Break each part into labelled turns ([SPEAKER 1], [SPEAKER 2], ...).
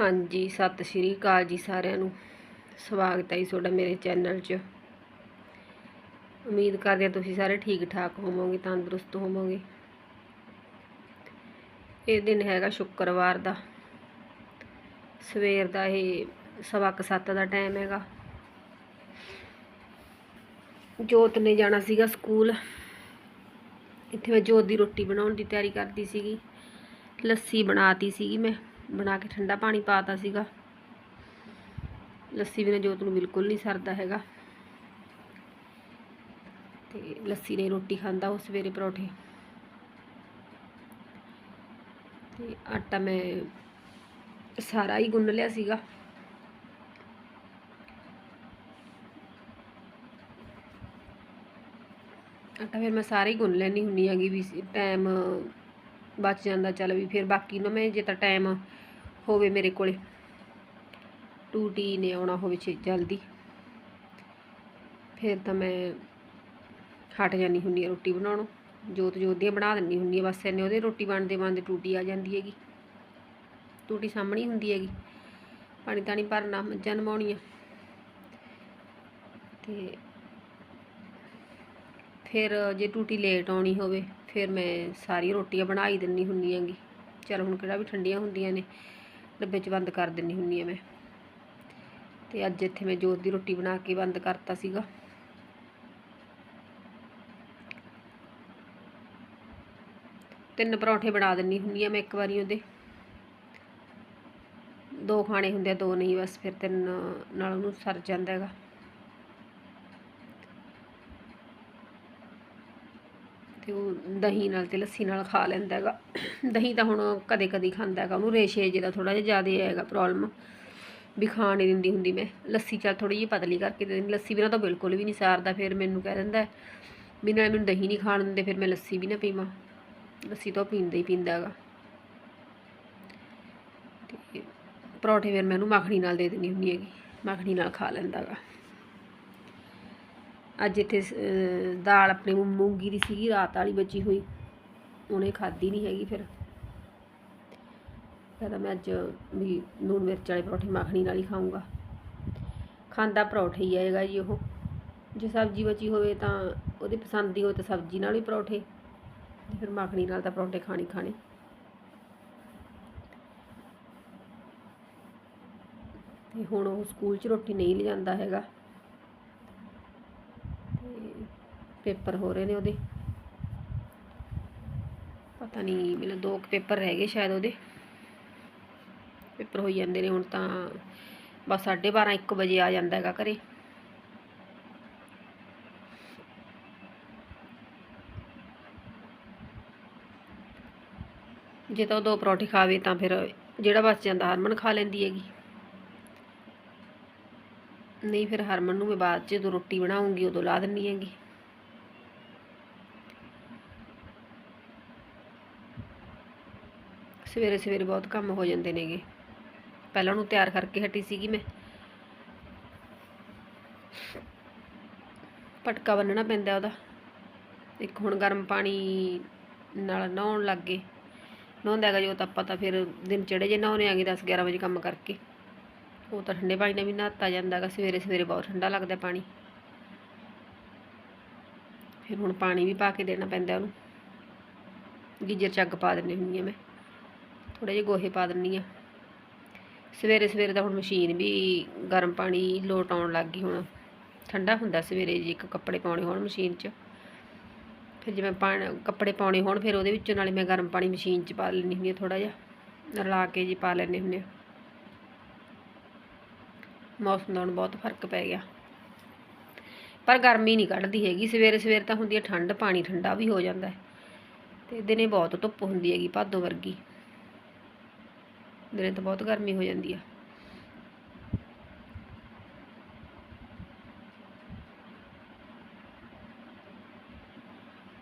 [SPEAKER 1] ਹਾਂਜੀ, ਸਤਿ ਸ਼੍ਰੀ ਅਕਾਲ ਜੀ ਸਾਰਿਆਂ ਨੂੰ। ਸਵਾਗਤ ਹੈ ਜੀ ਤੁਹਾਡਾ ਮੇਰੇ ਚੈਨਲ 'ਚ। ਉਮੀਦ ਕਰਦੇ ਹਾਂ ਤੁਸੀਂ ਸਾਰੇ ਠੀਕ ਠਾਕ ਹੋਵੋਗੇ, ਤੰਦਰੁਸਤ ਹੋਵੋਗੇ। ਇਹ ਦਿਨ ਹੈਗਾ ਸ਼ੁੱਕਰਵਾਰ ਦਾ। ਸਵੇਰ ਦਾ ਇਹ ਸਵਾ ਕੁ ਸੱਤ ਦਾ ਟਾਈਮ ਹੈਗਾ। ਜੋਤ ਨੇ ਜਾਣਾ ਸੀਗਾ ਸਕੂਲ। ਇੱਥੇ ਮੈਂ ਜੋਤ ਦੀ ਰੋਟੀ ਬਣਾਉਣ ਦੀ ਤਿਆਰੀ ਕਰਦੀ ਸੀਗੀ। ਲੱਸੀ ਬਣਾਤੀ ਸੀਗੀ ਮੈਂ। ਬਣਾ ਕੇ ਠੰਡਾ ਪਾਣੀ ਪਾਤਾ ਸੀਗਾ। ਲੱਸੀ ਬਿਨਾਂ ਜੋਤ ਨੂੰ ਬਿਲਕੁਲ ਨਹੀਂ ਸਰਦਾ ਹੈਗਾ। ਤੇ ਲੱਸੀ ਨੇ ਰੋਟੀ ਖਾਂਦਾ ਉਹ ਸਵੇਰੇ ਪਰੌਠੇ। ਤੇ ਆਟਾ ਮੈਂ ਸਾਰਾ ਹੀ ਗੁੰਨ ਲਿਆ ਸੀਗਾ। ਆਟਾ ਫਿਰ ਮੈਂ ਸਾਰਾ ਹੀ ਗੁੰਨ ਲੈਣੀ ਹੁੰਨੀ ਹੈਗੀ ਵੀ ਟਾਈਮ ਬਚ ਜਾਂਦਾ ਚੱਲ ਵੀ, ਫਿਰ ਬਾਕੀ ਨਾ ਮੈਂ ਜੇ ਤਾਂ ਟਾਈਮ ਹੋਵੇ ਮੇਰੇ ਕੋਲੇ। ਟੂਟੀ ਨੇ ਆਉਣਾ ਹੋਵੇ ਛੇ, ਜਲਦੀ। ਫਿਰ ਤਾਂ ਮੈਂ ਹਟ ਜਾਨੀ ਹੁੰਨੀ ਆ ਰੋਟੀ ਬਣਾਉਣੋਂ। ਜੋਤ ਜੋਤ ਦੀਆਂ ਬਣਾ ਦਿੰਨੀ ਹੁੰਨੀ ਆ ਬਸ ਇਹਨੇ ਉਹਦੇ ਰੋਟੀ ਬਣਦੇ ਬਣਦੇ ਟੂਟੀ ਆ ਜਾਂਦੀ ਹੈਗੀ। ਟੂਟੀ ਸਾਹਮਣੇ ਹੁੰਦੀ ਹੈਗੀ। ਪਾਣੀ ਤਾਣੀ ਭਰਨਾ, ਮੱਝਾਂ ਨਮਾਉਣੀਆਂ। ਤੇ ਫਿਰ ਜੇ ਟੂਟੀ ਲੇਟ ਆਉਣੀ ਹੋਵੇ, ਫਿਰ ਮੈਂ ਸਾਰੀ ਰੋਟੀਆਂ ਬਣਾ ਹੀ ਦਿੰਨੀ ਹੁੰਨੀ ਆਂਗੀ ਚਲ ਹੁਣ ਕਿਹੜਾ ਵੀ ਠੰਡੀਆਂ ਹੁੰਦੀਆਂ ਨੇ। ਡੱਬੇ 'ਚ ਬੰਦ ਕਰ ਦਿੰਨੀ ਹੁੰਨੀ ਆ ਮੈਂ। ਤੇ ਅੱਜ ਇੱਥੇ ਮੈਂ ਜੋਤ ਦੀ ਰੋਟੀ ਬਣਾ ਕੇ ਬੰਦ ਕਰਤਾ ਸੀਗਾ। ਤਿੰਨ ਪਰੌਂਠੇ ਬਣਾ ਦਿੰਨੀ ਹੁੰਨੀ ਆ ਮੈਂ ਇੱਕ ਵਾਰੀ ਉਹਦੇ। ਦੋ ਖਾਣੇ ਹੁੰਦੇ ਆ, ਦੋ ਨਹੀਂ, ਬਸ ਫਿਰ ਤਿੰਨ ਨਾਲ ਉਹਨੂੰ ਸਰ ਜਾਂਦਾ ਹੈਗਾ। ਤੇ ਉਹ ਦਹੀਂ ਨਾਲ ਤੇ ਲੱਸੀ ਨਾਲ ਖਾ ਲੈਂਦਾ ਹੈਗਾ। ਦਹੀਂ ਤਾਂ ਹੁਣ ਕਦੇ ਕਦੇ ਖਾਂਦਾ ਹੈਗਾ ਉਹਨੂੰ ਰੇਸ਼ੇ ਜਿਹਦਾ ਥੋੜਾ ਜਿਹਾ ਜ਼ਿਆਦਾ ਹੈਗਾ ਪ੍ਰੋਬਲਮ ਵੀ ਖਾਣ ਨਹੀਂ ਦਿੰਦੀ ਹੁੰਦੀ ਮੈਂ। ਲੱਸੀ ਚੱਲ ਥੋੜੀ ਜਿਹੀ ਪਤਲੀ ਕਰਕੇ ਦੇ ਦਿੰਦੀ ਲੱਸੀ ਬਿਨਾਂ ਤਾਂ ਬਿਲਕੁਲ ਵੀ ਨਹੀਂ ਸਾਰਦਾ ਫਿਰ ਮੈਨੂੰ ਕਹਿ ਦਿੰਦਾ ਵੀ ਨਾਲੇ ਮੈਨੂੰ ਦਹੀਂ ਨਹੀਂ ਖਾਣ ਦਿੰਦੇ ਫਿਰ ਮੈਂ ਲੱਸੀ ਵੀ ਨਾ ਪੀਵਾਂ। ਲੱਸੀ ਤਾਂ ਉਹ ਪੀਂਦਾ ਹੀ ਪੀਂਦਾ ਹੈਗਾ। ਤੇ ਪਰੌਂਠੇ ਫਿਰ ਮੈਂ ਉਹਨੂੰ ਮੱਖਣੀ ਨਾਲ ਦੇ ਦਿੰਦੀ ਹੁੰਦੀ ਹੈਗੀ ਮੱਖਣੀ ਨਾਲ ਖਾ ਲੈਂਦਾ ਹੈਗਾ। ਅੱਜ ਇੱਥੇ ਅਹ, ਦਾਲ ਆਪਣੇ ਮੂੰਗੀ ਦੀ ਸੀਗੀ ਰਾਤ ਵਾਲੀ ਬਚੀ ਹੋਈ। ਉਹਨੇ ਖਾਧੀ ਨਹੀਂ ਹੈਗੀ ਫਿਰ। ਕਹਿੰਦਾ ਮੈਂ ਅੱਜ ਵੀ ਲੂਣ ਮਿਰਚ ਵਾਲੇ ਪਰੌਠੇ ਮੱਖਣੀ ਨਾਲ ਹੀ ਖਾਊਂਗਾ। ਖਾਂਦਾ ਪਰੌਠੇ ਹੀ ਆਏਗਾ ਜੀ ਉਹ। ਜੇ ਸਬਜ਼ੀ ਬਚੀ ਹੋਵੇ ਤਾਂ ਉਹਦੀ ਪਸੰਦ ਦੀ ਹੋਵੇ ਤਾਂ ਸਬਜ਼ੀ ਨਾਲ ਹੀ ਪਰੌਠੇ। ਤੇ ਫਿਰ ਮੱਖਣੀ ਨਾਲ ਤਾਂ ਪਰੌਠੇ ਖਾਣੀ ਖਾਣੇ। ਤੇ ਹੁਣ ਉਹ ਸਕੂਲ 'ਚ ਰੋਟੀ ਨਹੀਂ ਲਿਜਾਂਦਾ ਹੈਗਾ। ਤੇ ਪੇਪਰ ਹੋ ਰਹੇ ਨੇ ਉਹਦੇ। ਪਤਾ ਨਹੀਂ ਮੈਨੂੰ ਦੋ ਕੁ ਪੇਪਰ ਰਹਿ ਗਏ ਸ਼ਾਇਦ ਉਹਦੇ। ਪੇਪਰ ਹੋਈ ਜਾਂਦੇ ਨੇ ਹੁਣ ਤਾਂ ਬਸ 12:30 1 ਵਜੇ ਆ ਜਾਂਦਾ ਹੈਗਾ ਘਰੇ। ਜੇ ਤਾਂ ਉਹ ਦੋ ਪਰੌਠੇ ਖਾਵੇ ਤਾਂ ਫਿਰ ਜਿਹੜਾ ਬਚ ਜਾਂਦਾ ਹਰਮਨ ਖਾ ਲੈਂਦੀ ਹੈਗੀ। ਨਹੀਂ ਫਿਰ ਹਰਮਨ ਨੂੰ ਮੈਂ ਬਾਅਦ 'ਚ ਜਦੋਂ ਰੋਟੀ ਬਣਾਉਂਗੀ ਉਦੋਂ ਲਾ ਦਿੰਨੀ ਹੈਗੀ। ਸਵੇਰੇ ਸਵੇਰੇ ਬਹੁਤ ਕੰਮ ਹੋ ਜਾਂਦੇ ਨੇਗੇ। ਪਹਿਲਾਂ ਉਹਨੂੰ ਤਿਆਰ ਕਰਕੇ ਹਟੀ ਸੀਗੀ ਮੈਂ। ਪਟਕਾ ਬੰਨਣਾ ਪੈਂਦਾ ਉਹਦਾ। ਇੱਕ ਹੁਣ ਗਰਮ ਪਾਣੀ ਨਾਲ ਨਹਾਉਣ ਲੱਗ ਗਏ। ਨਹਾਉਂਦਾ ਹੈਗਾ ਜੋ ਤਾਂ ਆਪਾਂ ਤਾਂ ਫਿਰ ਦਿਨ ਚੜੇ ਜੇ ਨਹਾਉਣੇ ਆਗੇ 10 11 ਵਜੇ ਕੰਮ ਕਰਕੇ। ਉਹ ਤਾਂ ਠੰਡੇ ਪਾਣੀ ਨਾਲ ਵੀ ਨਹਾਤਾ ਜਾਂਦਾ ਹੈਗਾ, ਸਵੇਰੇ ਸਵੇਰੇ ਬਹੁਤ ਠੰਡਾ ਲੱਗਦਾ ਪਾਣੀ। ਫਿਰ ਹੁਣ ਪਾਣੀ ਵੀ ਪਾ ਕੇ ਦੇਣਾ ਪੈਂਦਾ ਉਹਨੂੰ। ਗੀਜਰ ਚੱਗ ਪਾ ਦਿੰਦੀ ਹੁੰਦੀ ਆ ਮੈਂ। ਥੋੜੇ ਜਿਹੇ ਗੋਹੇ ਪਾ ਦਿੰਨੀ ਆ ਸਵੇਰੇ ਸਵੇਰੇ ਤਾਂ ਹੁਣ ਮਸ਼ੀਨ ਵੀ ਗਰਮ ਪਾਣੀ ਲੋਟ ਆਉਣ ਲੱਗ ਗਈ ਹੁਣ। ਠੰਡਾ ਹੁੰਦਾ ਸਵੇਰੇ ਜੇ, ਇੱਕ ਕੱਪੜੇ ਪਾਉਣੇ ਹੋਣ ਮਸ਼ੀਨ 'ਚ। ਫਿਰ ਜਿਵੇਂ ਪਾਣ, ਕੱਪੜੇ ਪਾਉਣੇ ਹੋਣ ਫਿਰ ਉਹਦੇ ਵਿੱਚੋਂ ਨਾਲੇ ਮੈਂ ਗਰਮ ਪਾਣੀ ਮਸ਼ੀਨ 'ਚ ਪਾ ਲੈਂਦੀ ਹੁੰਦੀ ਹਾਂ ਥੋੜਾ ਜਿਹਾ। ਰਲਾ ਕੇ ਜੀ ਪਾ ਲੈਂਦੇ ਹੁੰਦੇ ਹਾਂ। ਮੌਸਮ ਦਾ ਹੁਣ ਬਹੁਤ ਫ਼ਰਕ ਪੈ ਗਿਆ। ਪਰ ਗਰਮੀ ਨਹੀਂ ਕੱਢਦੀ ਹੈਗੀ। ਸਵੇਰੇ ਸਵੇਰੇ ਤਾਂ ਹੁੰਦੀ ਹੈ ਠੰਡ, ਪਾਣੀ ਠੰਡਾ ਵੀ ਹੋ ਜਾਂਦਾ ਹੈ। ਤੇ ਦਿਨੇ ਬਹੁਤ ਧੁੱਪ ਹੁੰਦੀ ਹੈਗੀ ਭਾਦੋ ਵਰਗੀ। ਦਿਨੇ ਤਾਂ ਬਹੁਤ ਗਰਮੀ ਹੋ ਜਾਂਦੀ ਆ।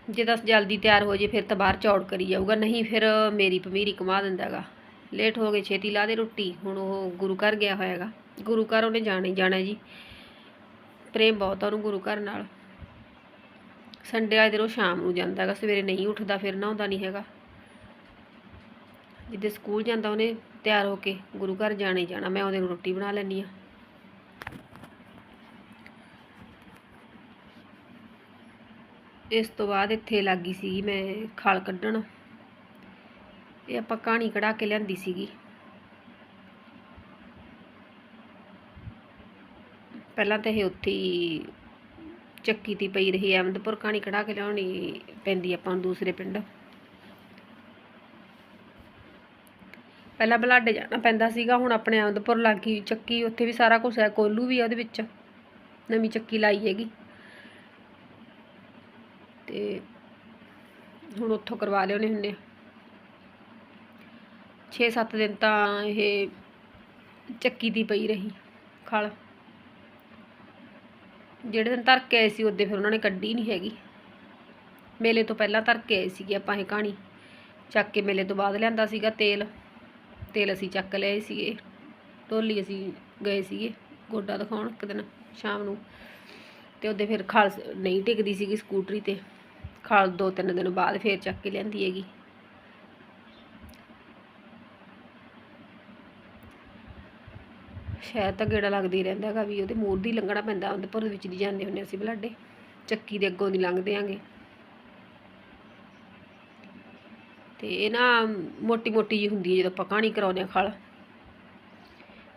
[SPEAKER 1] ਜੇ ਤਾਂ ਜਲਦੀ ਤਿਆਰ ਹੋ ਜੇ, ਫਿਰ ਤਾਂ ਬਾਹਰ ਚੌੜ ਕਰੀ ਜਾਊਗਾ, ਨਹੀਂ ਫਿਰ ਮੇਰੀ ਪਮੀਰੀ ਕਮਾ ਦਿੰਦਾ ਹੈਗਾ ਲੇਟ ਹੋ ਗਏ, ਛੇਤੀ ਲਾ ਦੇ ਰੋਟੀ, ਹੁਣ ਉਹ ਗੁਰੂ ਘਰ ਗਿਆ ਹੋਇਆ ਹੈਗਾ ਗੁਰੂ ਘਰ ਉਹਨੇ ਜਾਣਾ ਹੀ ਜਾਣਾ ਜੀ। ਪ੍ਰੇਮ ਬਹੁਤ ਆ ਉਹਨੂੰ ਗੁਰੂ ਘਰ ਨਾਲ। ਸੰਡੇ ਵਾਲੇ ਦਿਨ ਉਹ ਸ਼ਾਮ ਨੂੰ ਜਾਂਦਾ ਹੈਗਾ ਸਵੇਰੇ ਨਹੀਂ ਉੱਠਦਾ, ਫਿਰ ਨਹਾਉਂਦਾ ਨਹੀਂ ਹੈਗਾ। ਜਿੱਦੇ ਸਕੂਲ ਜਾਂਦਾ ਉਹਨੇ ਤਿਆਰ ਹੋ ਕੇ ਗੁਰੂ ਘਰ ਜਾਣੇ ਜਾਣਾ, ਮੈਂ ਉਹਦੇ ਨੂੰ ਰੋਟੀ ਬਣਾ ਲੈਂਦੀ ਆ ਇਸ ਤੋਂ ਬਾਅਦ ਇੱਥੇ ਲੱਗੀ ਸੀ ਮੈਂ ਖਾਲ ਕੱਢਣ। ਇਹ ਆਪਾਂ ਕਹਾਣੀ ਕਢਾ ਕੇ ਲਿਆਂਦੀ ਸੀਗੀ। ਪਹਿਲਾਂ ਤਾਂ ਇਹ ਉੱਥੇ ਹੀ ਚੱਕੀ ਤੀ ਪਈ ਰਹੀ ਅਹਿਮਦਪੁਰ ਕਹਾਣੀ ਕਢਾ ਕੇ ਲਿਆਉਣੀ ਪੈਂਦੀ ਆਪਾਂ ਨੂੰ ਦੂਸਰੇ ਪਿੰਡ। ਪਹਿਲਾਂ ਬਲਾਡੇ ਜਾਣਾ ਪੈਂਦਾ ਸੀਗਾ, ਹੁਣ ਆਪਣੇ ਅਹਿਮਦਪੁਰ ਲੱਗੀ ਚੱਕੀ, ਉੱਥੇ ਵੀ ਸਾਰਾ ਕੁਝ ਹੈ, ਕੋਲੂ ਵੀ ਆ ਉਹਦੇ ਵਿੱਚ, ਨਵੀਂ ਚੱਕੀ ਲਾਈ ਹੈਗੀ। ਤੇ ਹੁਣ ਉੱਥੋਂ ਕਰਵਾ ਲਿਆਉਣੇ ਹੁੰਦੇ ਆ 6-7 ਦਿਨ ਤਾਂ ਇਹ ਚੱਕੀ ਦੀ ਪਈ ਰਹੀ, ਖਲ। ਜਿਹੜੇ ਦਿਨ ਧਰ ਕੇ ਆਏ ਸੀ, ਉਹਦੇ ਫਿਰ ਉਹਨਾਂ ਨੇ ਕੱਢੀ ਨਹੀਂ ਹੈਗੀ। ਮੇਲੇ ਤੋਂ ਪਹਿਲਾਂ ਧਰ ਕੇ ਆਏ ਸੀਗੇ ਆਪਾਂ ਇਹ ਕਹਾਣੀ। ਚੱਕ ਕੇ ਮੇਲੇ ਤੋਂ ਬਾਅਦ ਲਿਆਂਦਾ ਸੀਗਾ ਤੇਲ। ਤੇਲ ਅਸੀਂ ਚੱਕ ਲਏ ਸੀਗੇ ਢੋਲੀ ਅਸੀਂ ਗਏ ਸੀਗੇ ਗੋਡਾ ਦਿਖਾਉਣ ਇੱਕ ਦਿਨ ਸ਼ਾਮ ਨੂੰ, ਤੇ ਉਹਦੇ ਫਿਰ ਖਾਲ ਨਹੀਂ ਟਿਕਦੀ ਸੀਗੀ ਸਕੂਟਰੀ ਤੇ, ਖਾਲ ਦੋ ਤਿੰਨ ਦਿਨ ਬਾਅਦ ਫੇਰ ਚੱਕ ਕੇ ਲੈਂਦੀ ਹੈਗੀ। ਸ਼ਾਇਦ ਤਾਂ ਗੇੜਾ ਲੱਗਦਾ ਹੀ ਰਹਿੰਦਾ ਹੈਗਾ ਵੀ ਉਹਦੇ ਮੂਰ ਦੀ ਲੰਘਣਾ ਪੈਂਦਾ, ਉਹਦੇ ਪਰ ਵਿੱਚ ਦੀ ਜਾਂਦੇ ਹੁੰਦੇ ਅਸੀਂ ਬਲਾਡੇ, ਚੱਕੀ ਦੇ ਅੱਗੋਂ ਦੀ ਲੰਘਦੇ ਆਂਗੇ। ਤੇ ਇਹ ਨਾ ਮੋਟੀ ਮੋਟੀ ਜੀ ਹੁੰਦੀ ਹੈ, ਜਦੋਂ ਆਪਾਂ ਕਹਾਣੀ ਕਰਾਉਂਦੇ ਆ ਖਲ।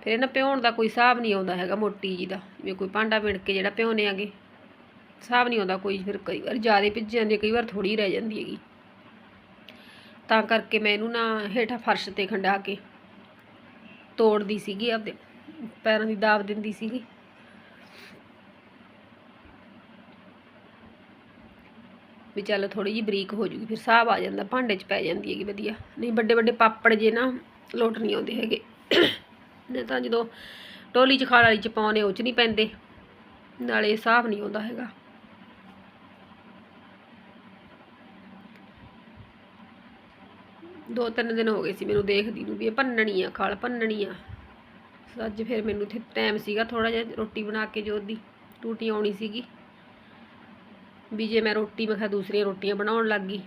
[SPEAKER 1] ਫਿਰ ਇਹਨਾਂ ਭਿਉਣ ਦਾ ਕੋਈ ਹਿਸਾਬ ਨਹੀਂ ਆਉਂਦਾ ਹੈਗਾ ਮੋਟੀ ਜੀ ਦਾ ਜਿਵੇਂ ਕੋਈ ਭਾਂਡਾ ਵਿਣ ਕੇ ਜਿਹੜਾ ਭਿਉਨੇ ਆਗੇ। ਹਿਸਾਬ ਨਹੀਂ ਆਉਂਦਾ ਕੋਈ, ਫਿਰ ਕਈ ਵਾਰ ਜ਼ਿਆਦਾ ਭਿੱਜ ਜਾਂਦੀ ਕਈ ਵਾਰ ਥੋੜੀ ਰਹਿ ਜਾਂਦੀ ਹੈਗੀ। ਤਾਂ ਕਰਕੇ ਮੈਂ ਇਹਨੂੰ ਨਾ ਹੇਠਾਂ ਫਰਸ਼ ਤੇ ਖੰਡਾ ਕੇ ਤੋੜਦੀ ਸੀਗੀ ਆਪਦੇ, ਪੈਰਾਂ ਦੀ ਦਾਬ ਦਿੰਦੀ ਸੀਗੀ। ਵੀ ਚੱਲ ਥੋੜੀ ਜਿਹੀ ਬਰੀਕ ਹੋ ਜੂਗੀ, ਫਿਰ ਸਾਹ ਆ ਜਾਂਦਾ, ਭਾਂਡੇ 'ਚ ਪੈ ਜਾਂਦੀ ਹੈਗੀ ਵਧੀਆ। ਨਹੀਂ, ਵੱਡੇ ਵੱਡੇ ਪਾਪੜ ਜੇ ਨਾ ਲੋਟ ਨਹੀਂ ਆਉਂਦੇ ਹੈਗੇ। ਨਹੀਂ ਤਾਂ ਜਦੋਂ ਟੋਲੀ 'ਚ ਖਾਲ ਵਾਲੀ 'ਚ ਪਾਉਣੇ, ਉਹ 'ਚ ਨਹੀਂ ਪੈਂਦੇ। ਨਾਲੇ ਹਿਸਾਬ ਨਹੀਂ ਆਉਂਦਾ ਹੈਗਾ। ਦੋ ਤਿੰਨ ਦਿਨ ਹੋ ਗਏ ਸੀ ਮੈਨੂੰ ਦੇਖਦੀ ਨੂੰ ਵੀ ਇਹ ਭੰਨਣੀ ਆ, ਖਾਲ ਭੰਨਣੀ ਆ। ਅੱਜ ਫਿਰ ਮੈਨੂੰ ਇੱਥੇ ਟਾਈਮ ਸੀਗਾ ਥੋੜਾ ਜਿਹਾ ਰੋਟੀ ਬਣਾ ਕੇ ਜੋਤ ਦੀ ਟੂਟੀ ਆਉਣੀ ਸੀਗੀ। ਵੀ ਜੇ ਮੈਂ ਰੋਟੀ, ਮੈਂ ਕਿਹਾ ਦੂਸਰੀਆਂ ਰੋਟੀਆਂ ਬਣਾਉਣ ਲੱਗ ਗਈ,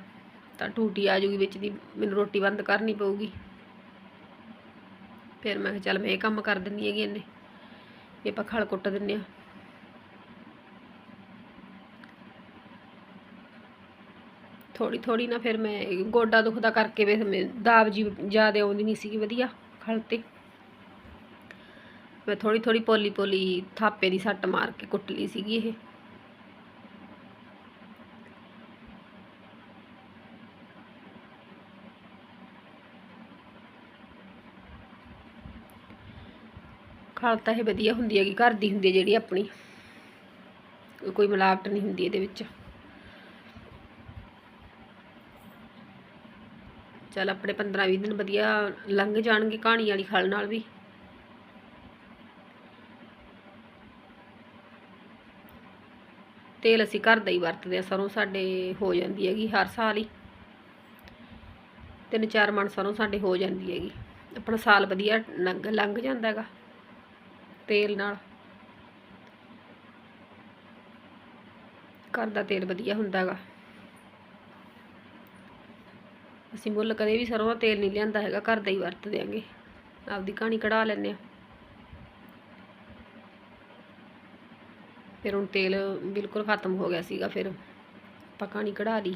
[SPEAKER 1] ਤਾਂ ਟੂਟੀ ਆ ਜੂਗੀ ਵਿੱਚ ਦੀ, ਮੈਨੂੰ ਰੋਟੀ ਬੰਦ ਕਰਨੀ ਪਊਗੀ। ਫਿਰ ਮੈਂ ਕਿਹਾ ਚੱਲ ਮੈਂ ਇਹ ਕੰਮ ਕਰ ਦਿੰਦੀ ਹੈਗੀ ਇਹਨੇ ਇਹ ਆਪਾਂ ਖਲ ਕੁੱਟ ਦਿੰਨੇ ਆ ਥੋੜੀ ਥੋੜੀ ਨਾ ਫਿਰ ਮੈਂ ਗੋਡਾ ਦੁਖਦਾ ਕਰਕੇ ਵੇ ਮੈਂ ਦਾਬ ਜੀ ਜ਼ਿਆਦਾ ਆਉਂਦੀ ਨਹੀਂ ਸੀਗੀ ਵਧੀਆ ਖਲ ਤੇ। ਮੈਂ ਥੋੜੀ ਥੋੜੀ ਪੋਲੀ ਪੋਲੀ ਥਾਪੇ ਦੀ ਸੱਟ ਮਾਰ ਕੇ ਕੁੱਟ ਲਈ ਸੀਗੀ ਇਹ। ਖਲ ਤਾਂ ਇਹ ਵਧੀਆ ਹੁੰਦੀ ਹੈਗੀ ਘਰ ਦੀ ਹੁੰਦੀ ਹੈ ਜਿਹੜੀ ਆਪਣੀ। ਕੋਈ ਮਿਲਾਵਟ ਨਹੀਂ ਹੁੰਦੀ ਇਹਦੇ ਵਿੱਚ। ਚੱਲ ਆਪਣੇ 15 20 ਦਿਨ ਵਧੀਆ ਲੰਘ ਜਾਣਗੇ ਕਹਾਣੀ ਵਾਲੀ ਖਲ ਨਾਲ ਵੀ। ਤੇਲ ਅਸੀਂ ਘਰ ਦਾ ਹੀ ਵਰਤਦੇ ਆ ਸਰੋਂ ਸਾਡੇ ਹੋ ਜਾਂਦੀ ਹੈਗੀ ਹਰ ਸਾਲ ਹੀ। ਤਿੰਨ ਚਾਰ ਮਣ ਸਰੋਂ ਸਾਡੇ ਹੋ ਜਾਂਦੀ ਹੈਗੀ। ਆਪਣਾ ਸਾਲ ਵਧੀਆ ਲੰਘ ਲੰਘ ਜਾਂਦਾ ਹੈਗਾ। ਤੇਲ ਨਾਲ। ਘਰ ਦਾ ਤੇਲ ਵਧੀਆ ਹੁੰਦਾ ਹੈਗਾ ਅਸੀਂ ਮੁੱਲ ਕਦੇ ਵੀ ਸਰੋਂ ਦਾ ਤੇਲ ਨਹੀਂ ਲਿਆਂਦਾ ਹੈਗਾ, ਘਰ ਦਾ ਹੀ ਵਰਤ ਦਿਆਂਗੇ। ਆਪਦੀ ਕਹਾਣੀ ਕਢਾ ਲੈਂਦੇ ਆ ਫਿਰ ਹੁਣ ਤੇਲ ਬਿਲਕੁਲ ਖਤਮ ਹੋ ਗਿਆ ਸੀਗਾ, ਫਿਰ ਆਪਾਂ ਕਹਾਣੀ ਕਢਾ ਲਈ।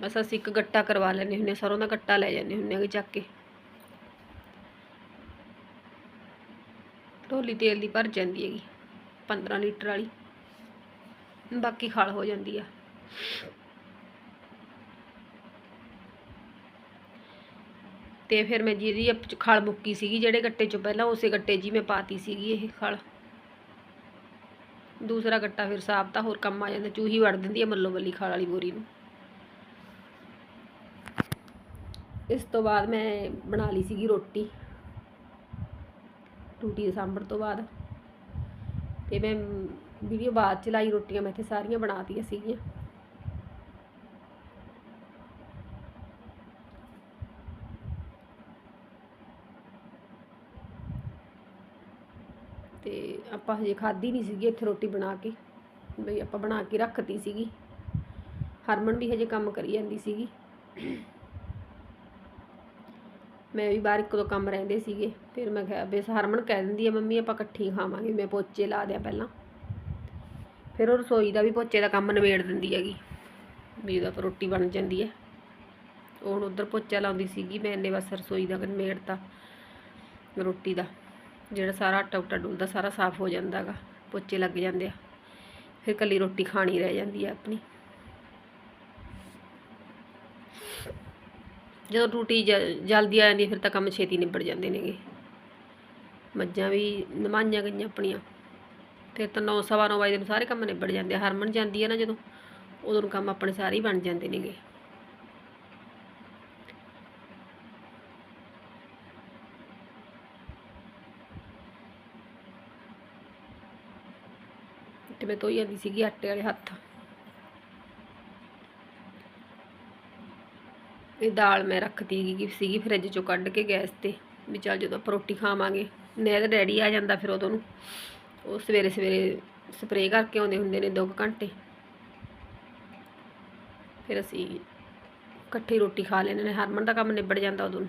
[SPEAKER 1] ਬਸ ਅਸੀਂ ਇੱਕ ਗੱਟਾ ਕਰਵਾ ਲੈਂਦੇ ਹੁੰਦੇ ਹਾਂ, ਸਰੋਂ ਦਾ ਗੱਟਾ ਲੈ ਜਾਂਦੇ ਹੁੰਦੇ ਆਗੇ ਚੱਕ ਕੇ। ਢੋਲੀ ਤੇਲ ਦੀ ਭਰ ਜਾਂਦੀ ਹੈਗੀ 15 ਲੀਟਰ ਵਾਲੀ। ਬਾਕੀ ਖਾਲ ਹੋ ਜਾਂਦੀ ਆ। ਤੇ ਫਿਰ ਮੈਂ ਜਿਹਦੀ ਅਪ- ਖਲ ਮੁੱਕੀ ਸੀਗੀ, ਜਿਹੜੇ ਗੱਟੇ ਚੋਂ ਪਹਿਲਾਂ ਉਸੇ ਗੱਟੇ 'ਚ ਹੀ ਮੈਂ ਪਾਤੀ ਸੀਗੀ ਇਹ ਖਲ। ਦੂਸਰਾ ਗੱਟਾ ਫਿਰ ਸਾਫ਼ ਤਾਂ ਹੋਰ ਕੰਮ ਆ ਜਾਂਦਾ, ਚੂਹੀ ਵੜ ਦਿੰਦੀ ਹੈ ਮੱਲੋ ਮੱਲੀ ਖਲ ਵਾਲੀ ਬੋਰੀ ਨੂੰ। ਇਸ ਤੋਂ ਬਾਅਦ ਮੈਂ ਬਣਾ ਲਈ ਸੀਗੀ ਰੋਟੀ, ਟੂਟੀ ਦੇ ਸਾਂਭਣ ਤੋਂ ਬਾਅਦ। ਤੇ ਮੈਂ ਵੀਡੀਓ ਬਾਅਦ ਚ ਲਾਈ ਰੋਟੀਆਂ, ਮੈਂ ਇੱਥੇ ਸਾਰੀਆਂ ਬਣਾਤੀਆਂ ਸੀਗੀਆਂ। ਤੇ ਆਪਾਂ ਹਜੇ ਖਾਧੀ ਨਹੀਂ ਸੀਗੀ ਇੱਥੇ ਰੋਟੀ ਬਣਾ ਕੇ, ਬਈ ਆਪਾਂ ਬਣਾ ਕੇ ਰੱਖਤੀ ਸੀਗੀ। ਹਰਮਨ ਵੀ ਹਜੇ ਕੰਮ ਕਰੀ ਜਾਂਦੀ ਸੀਗੀ। ਮੈਂ ਵੀ ਬਾਹਰ ਇੱਕ ਦੋ ਕੰਮ ਰਹਿੰਦੇ ਸੀਗੇ। ਫਿਰ ਮੈਂ ਕਿਹਾ, ਬੇਸ ਹਰਮਨ ਕਹਿ ਦਿੰਦੀ ਆ, ਮੰਮੀ, ਆਪਾਂ ਇਕੱਠੀ ਖਾਵਾਂਗੇ। ਮੈਂ ਪੋਚੇ ਲਾ ਦਿਆਂ ਪਹਿਲਾਂ। ਫਿਰ ਉਹ ਰਸੋਈ ਦਾ ਵੀ ਪੋਚੇ ਦਾ ਕੰਮ ਨਿਬੇੜ ਦਿੰਦੀ ਹੈਗੀ, ਵੀ ਉਹਦਾ ਰੋਟੀ ਬਣ ਜਾਂਦੀ ਹੈ। ਉਹ ਹੁਣ ਉਧਰ ਪੋਚਾ ਲਾਉਂਦੀ ਸੀਗੀ, ਮੈਂ ਇੰਨੇ ਬਸ ਰਸੋਈ ਦਾ ਨਵੇੜਤਾ ਰੋਟੀ ਦਾ। ਜਿਹੜਾ ਸਾਰਾ ਆਟਾ ਉਟਾ ਡੁੱਲਦਾ, ਸਾਰਾ ਸਾਫ਼ ਹੋ ਜਾਂਦਾ ਗਾ ਪੋਚੇ ਲੱਗ ਜਾਂਦੇ ਆ। ਫਿਰ ਕੱਲੀ ਰੋਟੀ ਖਾਣੀ ਰਹਿ ਜਾਂਦੀ ਆ ਆਪਣੀ। ਜਦੋਂ ਰੋਟੀ ਜ- ਜਲਦੀ ਆ ਜਾਂਦੀ ਫਿਰ ਤਾਂ ਕੰਮ ਛੇਤੀ ਨਿਬੜ ਜਾਂਦੇ ਨੇਗੇ। ਮੱਝਾਂ ਵੀ ਨਮਾਈਆਂ ਗਈਆਂ ਆਪਣੀਆਂ। ਫਿਰ ਤਾਂ 9 ਸਵਾ ਨੌ ਵਜੇ ਨੂੰ ਸਾਰੇ ਕੰਮ ਨਿਬੜ ਜਾਂਦੇ ਹਰਮਨ ਜਾਂਦੀ ਹੈ ਨਾ ਜਦੋਂ, ਉਦੋਂ ਨੂੰ ਕੰਮ ਆਪਣੇ ਸਾਰੇ ਹੀ ਬਣ ਜਾਂਦੇ ਨੇਗੇ। ਤੇ ਮੈਂ ਧੋਈ ਜਾਂਦੀ ਸੀਗੀ ਆਟੇ ਵਾਲੇ ਹੱਥ। ਇਹ ਦਾਲ ਮੈਂ ਰੱਖਤੀ ਹੈਗੀ ਸੀਗੀ ਫਰਿੱਜ ਚੋਂ ਕੱਢ ਕੇ ਗੈਸ ਤੇ, ਵੀ ਚੱਲ ਜਦੋਂ ਆਪਾਂ ਰੋਟੀ ਖਾਵਾਂਗੇ। ਨਹਿਰ ਤਾਂ ਡੈਡੀ ਆ ਜਾਂਦਾ ਫਿਰ ਉਦੋਂ ਨੂੰ। ਉਹ ਸਵੇਰੇ ਸਵੇਰੇ ਸਪਰੇਅ ਕਰਕੇ ਆਉਂਦੇ ਹੁੰਦੇ ਨੇ 2 ਘੰਟੇ। ਫਿਰ ਅਸੀਂ ਇਕੱਠੀ ਰੋਟੀ ਖਾ ਲੈਂਦੇ ਨੇ। ਹਰਮਨ ਦਾ ਕੰਮ ਨਿਬੜ ਜਾਂਦਾ ਉਦੋਂ ਨੂੰ।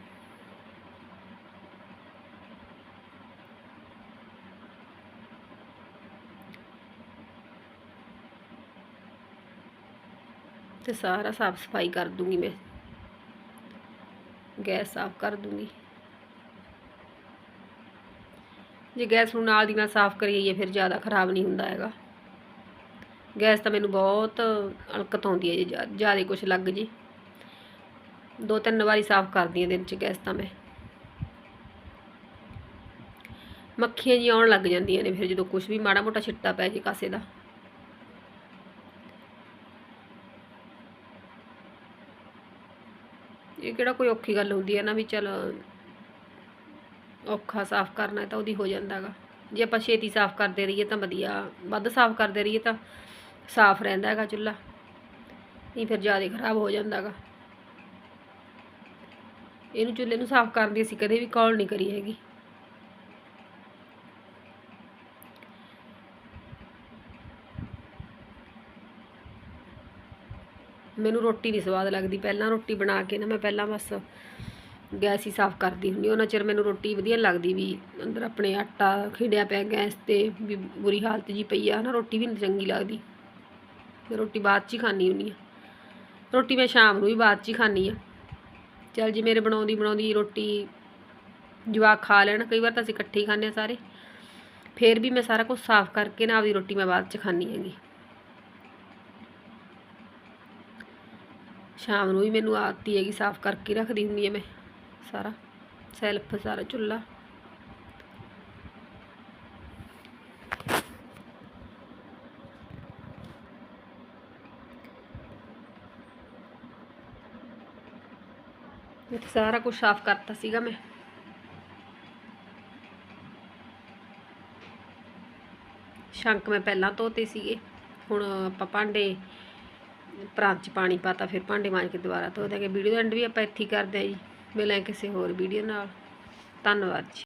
[SPEAKER 1] ਤੇ ਸਾਰਾ ਸਾਫ਼ ਸਫ਼ਾਈ ਕਰ ਦੂੰਗੀ ਮੈਂ। ਗੈਸ ਸਾਫ਼ ਕਰ ਦੂੰਗੀ। ਜੇ ਗੈਸ ਨੂੰ ਨਾਲ ਦੀ ਨਾਲ ਸਾਫ਼ ਕਰੀਏ ਫਿਰ ਜ਼ਿਆਦਾ ਖਰਾਬ ਨਹੀਂ ਹੁੰਦਾ ਹੈਗਾ। ਗੈਸ ਤਾਂ ਮੈਨੂੰ ਬਹੁਤ ਅਲਕਤ ਆਉਂਦੀ ਹੈ ਜੇ ਜ਼ਿਆਦਾ ਕੁਝ ਲੱਗ ਜੇ। ਦੋ ਤਿੰਨ ਵਾਰੀ ਸਾਫ਼ ਕਰਦੀ ਹਾਂ ਦਿਨ 'ਚ ਗੈਸ ਤਾਂ ਮੈਂ। ਮੱਖੀਆਂ ਜੀ ਆਉਣ ਲੱਗ ਜਾਂਦੀਆਂ ਨੇ ਫਿਰ ਜਦੋਂ ਕੁਝ ਵੀ ਮਾੜਾ ਮੋਟਾ ਛਿੱਟਾ ਪੈ ਜੇ ਕਾਸੇ ਦਾ। ਇਹ ਕਿਹੜਾ ਕੋਈ ਔਖੀ ਗੱਲ ਹੁੰਦੀ ਹੈ ਨਾ ਵੀ ਚਲ ਔਖਾ ਸਾਫ਼ ਕਰਨਾ ਤਾਂ ਉਹਦੀ ਹੋ ਜਾਂਦਾਗਾ ਜੇ ਆਪਾਂ ਛੇਤੀ ਸਾਫ਼ ਕਰਦੇ ਰਹੀਏ ਤਾਂ ਵਧੀਆ, ਵੱਧ ਸਾਫ਼ ਕਰਦੇ ਰਹੀਏ ਤਾਂ ਸਾਫ਼ ਰਹਿੰਦਾ ਹੈਗਾ ਚੁੱਲ੍ਹਾ। ਨਹੀਂ ਫਿਰ ਜ਼ਿਆਦਾ ਖਰਾਬ ਹੋ ਜਾਂਦਾਗਾ ਇਹਨੂੰ ਚੁੱਲ੍ਹੇ ਨੂੰ ਸਾਫ਼ ਕਰਨ ਦੀ ਅਸੀਂ ਕਦੇ ਵੀ ਕੌਲ ਨਹੀਂ ਕਰੀ ਹੈਗੀ। ਮੈਨੂੰ ਰੋਟੀ ਨਹੀਂ ਸਵਾਦ ਲੱਗਦੀ। ਪਹਿਲਾਂ ਰੋਟੀ ਬਣਾ ਕੇ ਨਾ ਮੈਂ ਪਹਿਲਾਂ ਬਸ ਗੈਸ ਹੀ ਸਾਫ਼ ਕਰਦੀ ਹੁੰਦੀ ਉਹਨਾਂ ਚਿਰ ਮੈਨੂੰ ਰੋਟੀ ਵਧੀਆ ਲੱਗਦੀ ਵੀ ਅੰਦਰ ਆਪਣੇ ਆਟਾ ਖਿੜਿਆ ਪਿਆ ਗੈਸ ਤੇ ਵੀ ਬੁਰੀ ਹਾਲਤ ਜੀ ਪਈ ਆ ਨਾ, ਰੋਟੀ ਵੀ ਨਹੀਂ ਚੰਗੀ ਲੱਗਦੀ। ਮੈਂ ਰੋਟੀ ਬਾਅਦ 'ਚ ਹੀ ਖਾਣੀ ਹੁੰਦੀ ਆ ਰੋਟੀ ਮੈਂ ਸ਼ਾਮ ਨੂੰ ਵੀ ਬਾਅਦ 'ਚ ਹੀ ਖਾਣੀ ਆ ਚੱਲ ਜੀ ਮੇਰੇ ਬਣਾਉਂਦੀ ਬਣਾਉਂਦੀ ਰੋਟੀ ਜਵਾਕ ਖਾ ਲੈਣ, ਕਈ ਵਾਰ ਤਾਂ ਅਸੀਂ ਇਕੱਠੇ ਹੀ ਖਾਂਦੇ ਆ ਸਾਰੇ। ਫੇਰ ਵੀ ਮੈਂ ਸਾਰਾ ਕੁਝ ਸਾਫ਼ ਕਰਕੇ ਨਾ ਆਪਦੀ ਰੋਟੀ ਮੈਂ ਬਾਅਦ 'ਚ ਖਾਣੀ ਹੈਗੀ। ਸ਼ਾਮ ਨੂੰ ਵੀ ਮੈਨੂੰ ਆਦਤੀ ਹੈਗੀ, ਸਾਫ਼ ਕਰਕੇ ਰੱਖਦੀ ਹੁੰਦੀ ਹੈ ਮੈਂ। ਸਾਰਾ ਸੈਲਫ, ਸਾਰਾ ਚੁੱਲ੍ਹਾ। ਇੱਥੇ ਸਾਰਾ ਕੁਝ ਸਾਫ਼ ਕਰਤਾ ਸੀਗਾ ਮੈਂ। ਸ਼ੰਕ ਮੈਂ ਪਹਿਲਾਂ ਧੋਤੇ ਸੀਗੇ, ਹੁਣ ਆਪਾਂ ਭਾਂਡੇ ਪ੍ਰਾਂਤ ਚ ਪਾਣੀ ਪਾਤਾ, ਫਿਰ ਭਾਂਡੇ ਮਾਂਜ ਕੇ ਦੁਬਾਰਾ ਧੋ ਦਾਂਗੇ ਵੀਡੀਓ ਦਾ ਐਂਡ ਵੀ ਆਪਾਂ ਇੱਥੇ ਹੀ ਕਰਦੇ ਹਾਂ ਜੀ। ਮਿਲਾਂ ਕਿਸੇ ਹੋਰ ਵੀਡੀਓ ਨਾਲ। ਧੰਨਵਾਦ ਜੀ।